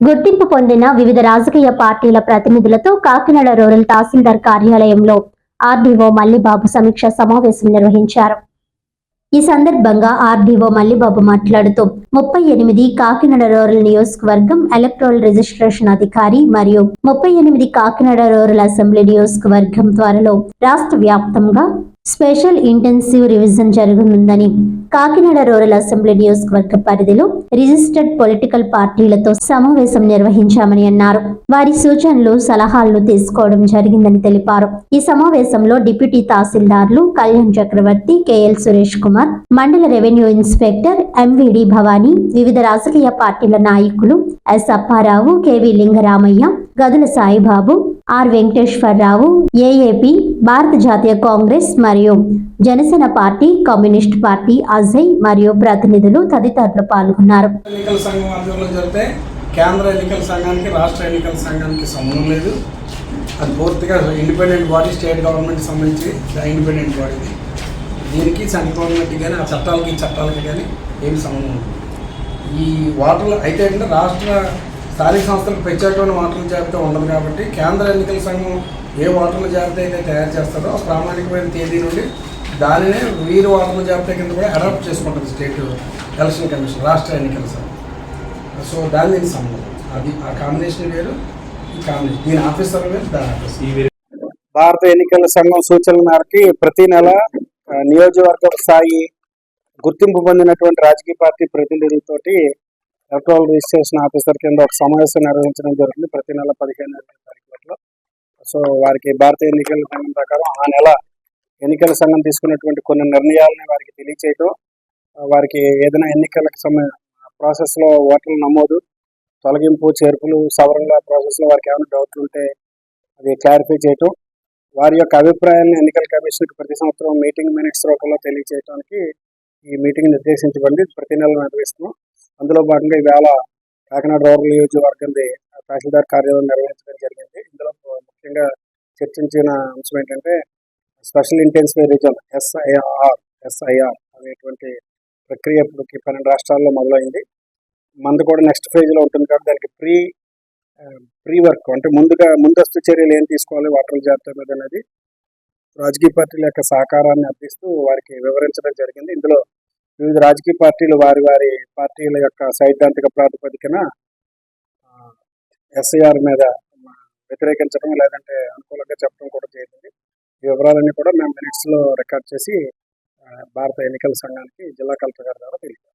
గుర్తింపు పొందిన వివిధ రాజకీయ పార్టీల ప్రతినిధులతో కాకినాడ రూరల్ తహసీల్దార్ కార్యాలయంలో ఆర్డీఓ మల్లిబాబు సమీక్ష సమావేశం నిర్వహించారు. ఈ సందర్భంగా ఆర్డీఓ మల్లిబాబు మాట్లాడుతూ ముప్పై ఎనిమిది కాకినాడ రూరల్ నియోజకవర్గం ఎలక్ట్రల్ రిజిస్ట్రేషన్ అధికారి మరియు ముప్పై ఎనిమిది కాకినాడ రూరల్ అసెంబ్లీ నియోజకవర్గం త్వరలో రాష్ట్ర వ్యాప్తంగా స్పెషల్ ఇంటెన్సివ్ రివిజన్ జరగనుందని కాకినాడ రూరల్ అసెంబ్లీ నియోజకవర్గ పరిధిలో రిజిస్టర్డ్ పొలిటికల్ పార్టీలతో సమావేశం నిర్వహించామని అన్నారు. వారి సూచనలు సలహాలను తీసుకోవడం జరిగిందని తెలిపారు. ఈ సమావేశంలో డిప్యూటీ తహసీల్దార్లు కళ్యాణ్ చక్రవర్తి కెఎల్ సురేష్ కుమార్ మండల రెవెన్యూ ఇన్స్పెక్టర్ ఎంవిడి భవానీ వివిధ రాజకీయ పార్టీల నాయకులు ఎస్. అప్పారావు కెవి లింగరామయ్య గదుల సాయిబాబు ఆర్. వెంకటేశ్వరరావు ఏఏపి భారత జాతీయ కాంగ్రెస్ మరియు Janasena party communist party Ajay మరియు ప్రతినిధులు తదితరులు పాల్గొన్నారు. ఎన్నికల సంఘం ఆధ్వర్యంలో జరిగితే కేంద్ర ఎన్నికల సంఘానికి రాష్ట్ర ఎన్నికల సంఘానికి సంబంధం లేదు. అది పూర్తిగా ఇండిపెండెంట్ బాడీ స్టేట్ గవర్నమెంట్ సంబంధించి ఇండిపెండెంట్ బాడీ దీనికి సెంట్రల్ గవర్నమెంట్ కానీ ఆ చట్టాలకి చట్టాలకి కానీ ఏమి సంబంధం ఉంటుంది ఈ ఓటర్లు అయితే ఏంటంటే రాష్ట్ర స్థానిక సంస్థలకు ప్రత్యేకమైన ఓటర్ల జాబితా ఉండదు కాబట్టి కేంద్ర ఎన్నికల సంఘం ఏ ఓటర్ల జాబితా అయితే తయారు చేస్తారో ఆ ప్రామాణికమైన తేదీ నుండి దానినే వీరు ఓటర్ల జాబితా కింద కూడా అడాప్ట్ చేసుకుంటుంది స్టేట్ ఎలక్షన్ కమిషన్ రాష్ట్ర ఎన్నికల సంఘం. సో దాని దీనికి సంబంధం. అది ఆ కాంబినేషన్ వేరు ఈ కాంబినేషన్. దీని ఆఫీసర్ వేరు దాని ఆఫీసర్ భారత ఎన్నికల సంఘం సూచనల మేరకి ప్రతి నెల నియోజకవర్గ స్థాయి గుర్తింపు పొందినటువంటి రాజకీయ పార్టీ ప్రతినిధులతోటి ఎలక్ట్రల్ రిజిస్ట్రేషన్ ఆఫీసర్ కింద ఒక సమావేశం నిర్వహించడం జరుగుతుంది ప్రతి నెల పదిహేను తారీఖులలో సో వారికి భారతీయ ఎన్నికల సంఘం ప్రకారం ఆ నెల ఎన్నికల సంఘం తీసుకున్నటువంటి కొన్ని నిర్ణయాలని వారికి తెలియచేయటం వారికి ఏదైనా ఎన్నికలకు సంబంధ ప్రాసెస్లో ఓటర్ల నమోదు తొలగింపు చేర్పులు సవరణల ప్రాసెస్లో వారికి ఏమైనా డౌట్లు ఉంటే అది క్లారిఫై చేయటం వారి యొక్క అభిప్రాయాన్ని ఎన్నికల కమిషన్కి ప్రతి సంవత్సరం మీటింగ్ మినిట్స్ రూపంలో తెలియజేయడానికి ఈ మీటింగ్ నిర్దేశించబడింది ప్రతి నెల నిర్వహిస్తున్నాం. అందులో భాగంగా ఈవేళ కాకినాడ రూరల్ నియోజకవర్గంది తహసీల్దార్ కార్యాలయం నిర్వహించడం జరిగింది. ఇందులో ముఖ్యంగా చర్చించిన అంశం ఏంటంటే special intensive revision SIR SIR అనేటువంటి ప్రక్రియ ఇప్పటికి పన్నెండు రాష్ట్రాల్లో మొదలైంది. మంది కూడా నెక్స్ట్ ఫేజ్లో ఉంటుంది కాబట్టి దానికి ప్రీ ప్రీ వర్క్ అంటే ముందుగా ముందస్తు చర్యలు ఏం తీసుకోవాలి వాటర్ జాబితా మీద అనేది రాజకీయ పార్టీల యొక్క సహకారాన్ని అర్థిస్తూ వారికి వివరించడం జరిగింది. ఇందులో వివిధ రాజకీయ పార్టీలు వారి వారి పార్టీల యొక్క సైద్ధాంతిక ప్రాతిపదికన ఎస్ఐఆర్ మీద వ్యతిరేకించడం లేదంటే అనుకూలంగా చెప్పడం కూడా జరిగింది. ఈ వివరాలన్నీ కూడా మేము మినిట్స్లో రికార్డ్ చేసి భారత ఎన్నికల సంఘానికి జిల్లా కలెక్టర్ గారి ద్వారా తెలిపారు